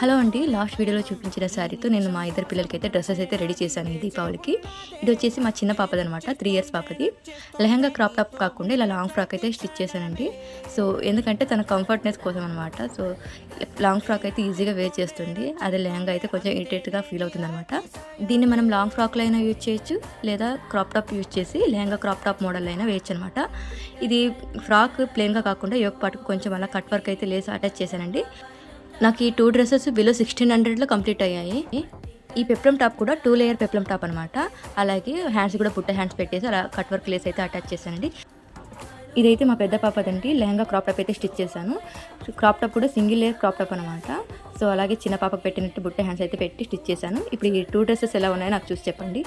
Hello అండి last వీడియోలో చూపించిన శారీతో నేను మా ఇద్దరు పిల్లలకైతే డ్రెస్సెస్ అయితే రెడీ చేశాను దీపావళికి. ఇది వచ్చేసి మా చిన్న పాపది అనమాట త్రీ ఇయర్స్ పాపది. లెహంగా క్రాప్ టాప్ కాకుండా ఇలా లాంగ్ ఫ్రాక్ అయితే స్టిచ్ చేశానండి. సో ఎందుకంటే తన కంఫర్ట్నెస్ కోసం అనమాట సో లాంగ్ ఫ్రాక్ అయితే ఈజీగా వేర్ చేస్తుంది. అదే లెహంగా అయితే కొంచెం ఇరిటేట్గా ఫీల్ అవుతుంది అనమాట దీన్ని మనం లాంగ్ ఫ్రాక్లో అయినా యూజ్ చేయొచ్చు లేదా క్రాప్ టాప్ యూజ్ చేసి లెహంగా క్రాప్ టాప్ మోడల్ అయినా వేయచ్చు అనమాట ఇది ఫ్రాక్ ప్లెయిన్గా కాకుండా యోగ పాటుకు కొంచెం అలా కట్ వర్క్ అయితే లేసి అటాచ్ చేశానండి. నాకు ఈ టూ డ్రెస్సెస్ బిలో సిక్స్టీన్ హండ్రెడ్లో కంప్లీట్ అయ్యాయి. ఈ పెప్లం టాప్ కూడా టూ లేయర్ పెప్లం టాప్ అనమాట అలాగే హ్యాండ్స్ కూడా పుట్ట హ్యాండ్స్ పెట్టేసి అలా కట్ వర్క్ లేస్ అయితే అటాచ్ చేశానండి. ఇదైతే మా పెద్ద పాపదండి. లెహంగా క్రాప్ టాప్ అయితే స్టిచ్ చేశాను. క్రాప్ టాప్ కూడా సింగిల్ లేయర్ క్రాప్ టాప్ అనమాట సో అలాగే చిన్న పాపకు పెట్టినట్టు బుట్ట హ్యాండ్స్ అయితే పెట్టి స్టిచ్ చేశాను. ఇప్పుడు ఈ టూ డ్రెస్సెస్ ఎలా ఉన్నాయో నాకు చూసి చెప్పండి.